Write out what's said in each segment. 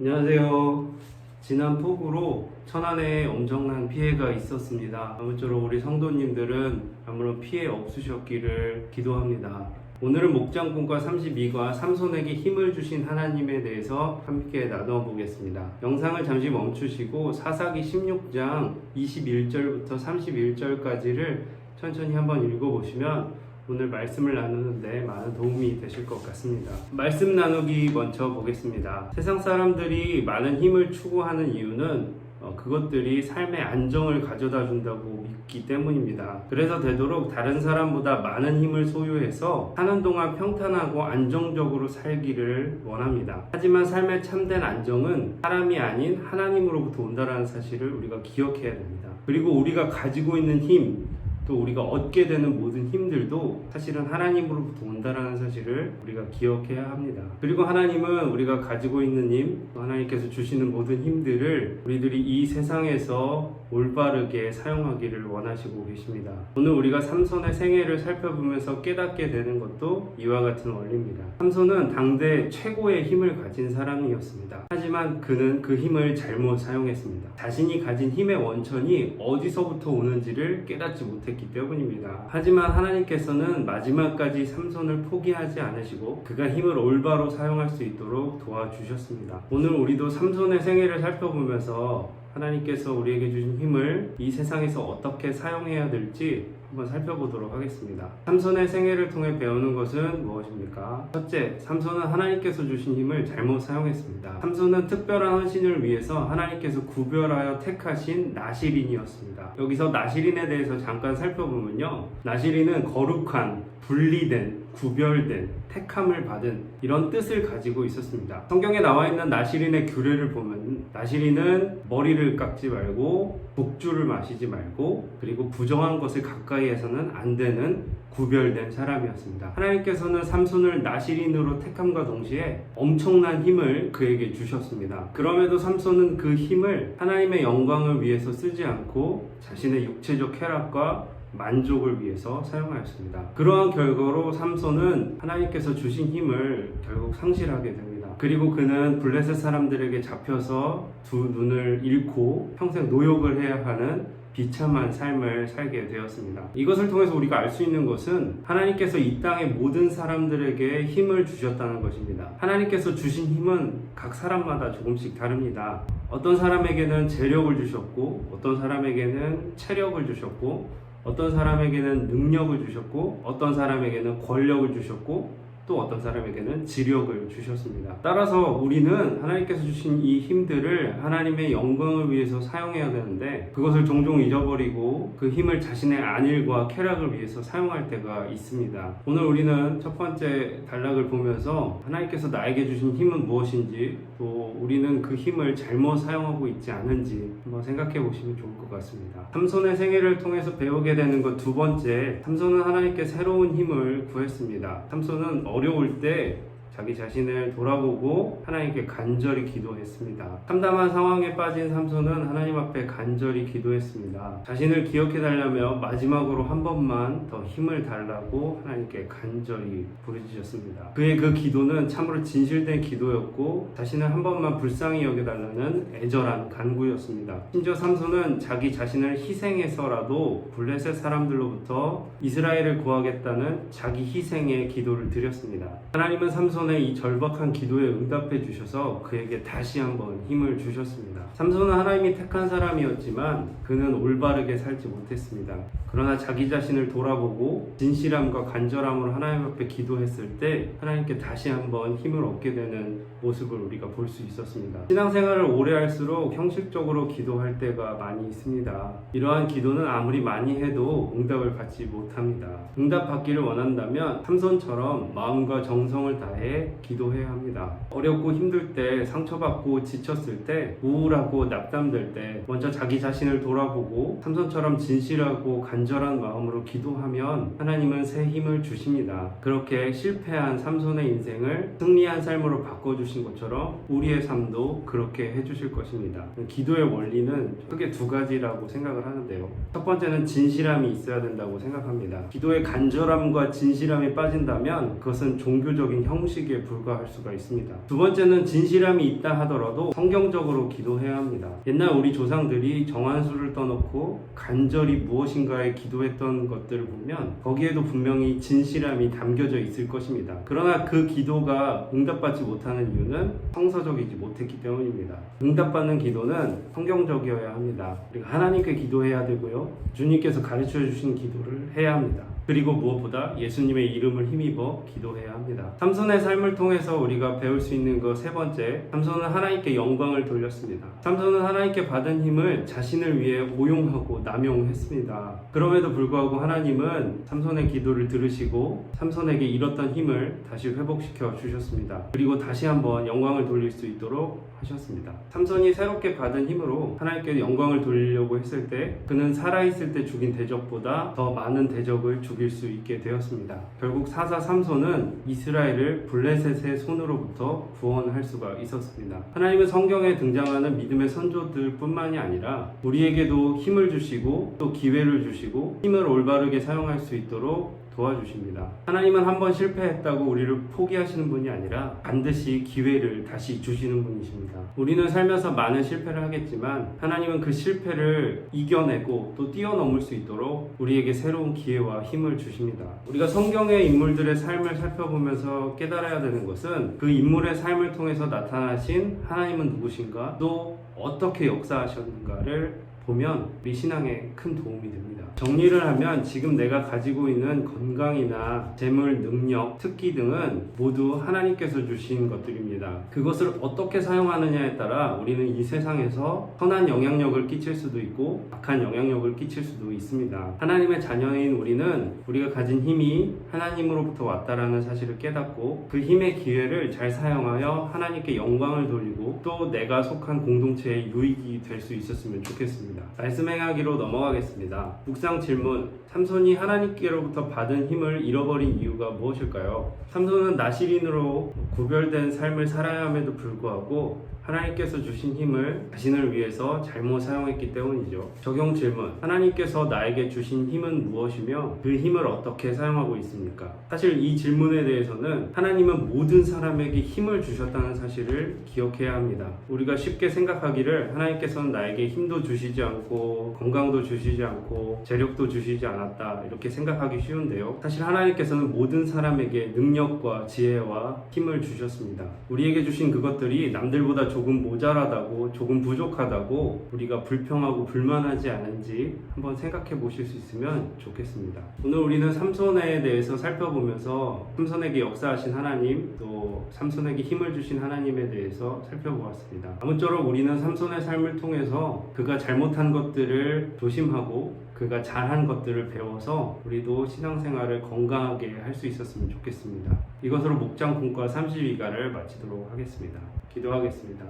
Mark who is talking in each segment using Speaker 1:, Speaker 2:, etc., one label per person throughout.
Speaker 1: 안녕하세요. 지난 폭우로 천안에 엄청난 피해가 있었습니다. 아무쪼록 우리 성도님들은 아무런 피해 없으셨기를 기도합니다. 오늘은 목장꾼과 32과 삼손에게 힘을 주신 하나님에 대해서 함께 나눠 보겠습니다. 영상을 잠시 멈추시고 사사기 16장 21절부터 31절까지를 천천히 한번 읽어보시면 오늘 말씀을 나누는데 많은 도움이 되실 것 같습니다. 말씀 나누기 먼저 보겠습니다. 세상 사람들이 많은 힘을 추구하는 이유는 어, 그것들이 삶의 안정을 가져다 준다고 믿기 때문입니다. 그래서 되도록 다른 사람보다 많은 힘을 소유해서 사는 동안 평탄하고 안정적으로 살기를 원합니다. 하지만 삶의 참된 안정은 사람이 아닌 하나님으로부터 온다는 사실을 우리가 기억해야 됩니다. 그리고 우리가 가지고 있는 힘, 또 우리가 얻게 되는 모든 힘들도 사실은 하나님으로부터 온다라는 사실을 우리가 기억해야 합니다. 그리고 하나님은 우리가 가지고 있는 힘, 또 하나님께서 주시는 모든 힘들을 우리들이 이 세상에서 올바르게 사용하기를 원하시고 계십니다. 오늘 우리가 삼손의 생애를 살펴보면서 깨닫게 되는 것도 이와 같은 원리입니다. 삼손은 당대 최고의 힘을 가진 사람이었습니다. 하지만 그는 그 힘을 잘못 사용했습니다. 자신이 가진 힘의 원천이 어디서부터 오는지를 깨닫지 못했 기 때문입니다. 하지만 하나님께서는 마지막까지 삼손을 포기하지 않으시고 그가 힘을 올바로 사용할 수 있도록 도와주셨습니다. 오늘 우리도 삼손의 생애를 살펴보면서 하나님께서 우리에게 주신 힘을 이 세상에서 어떻게 사용해야 될지 한번 살펴보도록 하겠습니다. 삼손의 생애를 통해 배우는 것은 무엇입니까? 첫째, 삼손은 하나님께서 주신 힘을 잘못 사용했습니다. 삼손은 특별한 헌신을 위해서 하나님께서 구별하여 택하신 나시린이었습니다. 여기서 나시린에 대해서 잠깐 살펴보면요. 나시린은 거룩한, 분리된, 구별된, 택함을 받은 이런 뜻을 가지고 있었습니다. 성경에 나와 있는 나시린의 규례를 보면 나시린은 머리를 깎지 말고 복주를 마시지 말고 그리고 부정한 것을 가까이 해서는 안 되는 구별된 사람이었습니다. 하나님께서는 삼손을 나시린으로 택함과 동시에 엄청난 힘을 그에게 주셨습니다. 그럼에도 삼손은 그 힘을 하나님의 영광을 위해서 쓰지 않고 자신의 육체적 쾌락과 만족을 위해서 사용하였습니다. 그러한 결과로 삼손은 하나님께서 주신 힘을 결국 상실하게 됩니다. 그리고 그는 블레셋 사람들에게 잡혀서 두 눈을 잃고 평생 노역을 해야 하는 비참한 삶을 살게 되었습니다. 이것을 통해서 우리가 알 수 있는 것은 하나님께서 이 땅의 모든 사람들에게 힘을 주셨다는 것입니다. 하나님께서 주신 힘은 각 사람마다 조금씩 다릅니다. 어떤 사람에게는 재력을 주셨고, 어떤 사람에게는 체력을 주셨고, 어떤 사람에게는 능력을 주셨고, 어떤 사람에게는 권력을 주셨고, 또 어떤 사람에게는 지력을 주셨습니다. 따라서 우리는 하나님께서 주신 이 힘들을 하나님의 영광을 위해서 사용해야 되는데 그것을 종종 잊어버리고 그 힘을 자신의 안일과 쾌락을 위해서 사용할 때가 있습니다. 오늘 우리는 첫 번째 단락을 보면서 하나님께서 나에게 주신 힘은 무엇인지 또 우리는 그 힘을 잘못 사용하고 있지 않은지 한번 생각해 보시면 좋을 것 같습니다. 삼손의 생애를 통해서 배우게 되는 것 두 번째, 삼손은 하나님께 새로운 힘을 구했습니다. 삼손은 어려울 때 자기 자신을 돌아보고 하나님께 간절히 기도했습니다. 참담한 상황에 빠진 삼손은 하나님 앞에 간절히 기도했습니다. 자신을 기억해 달라며 마지막으로 한 번만 더 힘을 달라고 하나님께 간절히 부르짖었습니다. 그의 그 기도는 참으로 진실된 기도였고 자신을 한 번만 불쌍히 여겨 달라는 애절한 간구였습니다. 심지어 삼손은 자기 자신을 희생해서라도 블레셋 사람들로부터 이스라엘을 구하겠다는 자기 희생의 기도를 드렸습니다. 하나님은 삼손 의 이 절박한 기도에 응답해 주셔서 그에게 다시 한번 힘을 주셨습니다. 삼손은 하나님이 택한 사람이었지만 그는 올바르게 살지 못했습니다. 그러나 자기 자신을 돌아보고 진실함과 간절함으로 하나님 앞에 기도했을 때 하나님께 다시 한번 힘을 얻게 되는 모습을 우리가 볼 수 있었습니다. 신앙생활을 오래 할수록 형식적으로 기도할 때가 많이 있습니다. 이러한 기도는 아무리 많이 해도 응답을 받지 못합니다. 응답 받기를 원한다면 삼손처럼 마음과 정성을 다해 기도해야 합니다. 어렵고 힘들 때 상처받고 지쳤을 때 우울하고 낙담될 때 먼저 자기 자신을 돌아보고 삼손처럼 진실하고 간절한 마음으로 기도하면 하나님은 새 힘을 주십니다. 그렇게 실패한 삼손의 인생을 승리한 삶으로 바꿔주신 것처럼 우리의 삶도 그렇게 해주실 것입니다. 기도의 원리는 크게 두 가지라고 생각을 하는데요. 첫 번째는 진실함이 있어야 된다고 생각합니다. 기도의 간절함과 진실함이 빠진다면 그것은 종교적인 형식 상식에 불과할 수가 있습니다. 두 번째는 진실함이 있다 하더라도 성경적으로 기도해야 합니다. 옛날 우리 조상들이 정한수를 떠놓고 간절히 무엇인가에 기도했던 것들을 보면 거기에도 분명히 진실함이 담겨져 있을 것입니다. 그러나 그 기도가 응답받지 못하는 이유는 성서적이지 못했기 때문입니다. 응답받는 기도는 성경적이어야 합니다. 그리고 하나님께 기도해야 되고요. 주님께서 가르쳐 주신 기도를 해야 합니다. 그리고 무엇보다 예수님의 이름을 힘입어 기도해야 합니다. 삼손의 삶을 통해서 우리가 배울 수 있는 것 세 번째, 삼손은 하나님께 영광을 돌렸습니다. 삼손은 하나님께 받은 힘을 자신을 위해 오용하고 남용했습니다. 그럼에도 불구하고 하나님은 삼손의 기도를 들으시고 삼손에게 잃었던 힘을 다시 회복시켜 주셨습니다. 그리고 다시 한번 영광을 돌릴 수 있도록 하셨습니다. 삼손이 새롭게 받은 힘으로 하나님께 영광을 돌리려고 했을 때 그는 살아있을 때 죽인 대적보다 더 많은 대적을 죽일 수 있게 되었습니다. 결국 사사 삼손은 이스라엘을 블레셋의 손으로부터 구원할 수가 있었습니다. 하나님은 성경에 등장하는 믿음의 선조들 뿐만이 아니라 우리에게도 힘을 주시고 또 기회를 주시고 힘을 올바르게 사용할 수 있도록 도와주십니다. 하나님은 한번 실패했다고 우리를 포기하시는 분이 아니라 반드시 기회를 다시 주시는 분이십니다. 우리는 살면서 많은 실패를 하겠지만 하나님은 그 실패를 이겨내고 또 뛰어넘을 수 있도록 우리에게 새로운 기회와 힘을 주십니다. 우리가 성경의 인물들의 삶을 살펴보면서 깨달아야 되는 것은 그 인물의 삶을 통해서 나타나신 하나님은 누구신가 또 어떻게 역사하셨는가를 보면 우리 신앙에 큰 도움이 됩니다. 정리를 하면 지금 내가 가지고 있는 건강이나 재물, 능력, 특기 등은 모두 하나님께서 주신 것들입니다. 그것을 어떻게 사용하느냐에 따라 우리는 이 세상에서 선한 영향력을 끼칠 수도 있고 악한 영향력을 끼칠 수도 있습니다. 하나님의 자녀인 우리는 우리가 가진 힘이 하나님으로부터 왔다라는 사실을 깨닫고 그 힘의 기회를 잘 사용하여 하나님께 영광을 돌리고 또 내가 속한 공동체의 유익이 될 수 있었으면 좋겠 습니다. 말씀 행하기로 넘어가겠습니다. 묵상 질문. 삼손이 하나님께로부터 받은 힘을 잃어버린 이유가 무엇일까요? 삼손은 나시린으로 구별된 삶을 살아야 함에도 불구하고 하나님께서 주신 힘을 자신을 위해서 잘못 사용했기 때문이죠. 적용 질문. 하나님께서 나에게 주신 힘은 무엇이며 그 힘을 어떻게 사용하고 있습니까? 사실 이 질문에 대해서는 하나님은 모든 사람에게 힘을 주셨다는 사실을 기억해야 합니다. 우리가 쉽게 생각하기를 하나님께서는 나에게 힘도 주시지 않고 건강도 주시지 않고 재력도 주시지 않았다 이렇게 생각하기 쉬운데요. 사실 하나님께서는 모든 사람에게 능력과 지혜와 힘을 주셨습니다. 우리에게 주신 그것들이 남들보다 조금 모자라다고 조금 부족하다고 우리가 불평하고 불만하지 않은지 한번 생각해 보실 수 있으면 좋겠습니다. 오늘 우리는 삼손에 대해서 살펴보면서 삼손에게 역사하신 하나님 또 삼손에게 힘을 주신 하나님에 대해서 살펴보았습니다. 아무쪼록 우리는 삼손의 삶을 통해서 그가 잘못한 것들을 조심하고 그가 잘한 것들을 배워서 우리도 신앙생활을 건강하게 할 수 있었으면 좋겠습니다. 이것으로 목장 공과 32가를 마치도록 하겠습니다. 기도하겠습니다.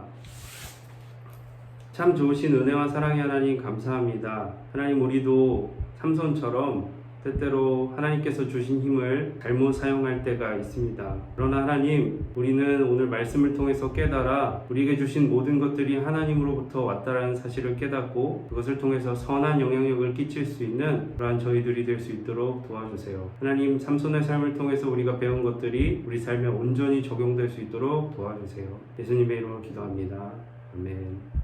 Speaker 1: 참 좋으신 은혜와 사랑의 하나님 감사합니다. 하나님 우리도 삼손처럼 때때로 하나님께서 주신 힘을 잘못 사용할 때가 있습니다. 그러나 하나님, 우리는 오늘 말씀을 통해서 깨달아 우리에게 주신 모든 것들이 하나님으로부터 왔다라는 사실을 깨닫고 그것을 통해서 선한 영향력을 끼칠 수 있는 그러한 저희들이 될 수 있도록 도와주세요. 하나님, 삼손의 삶을 통해서 우리가 배운 것들이 우리 삶에 온전히 적용될 수 있도록 도와주세요. 예수님의 이름으로 기도합니다. 아멘.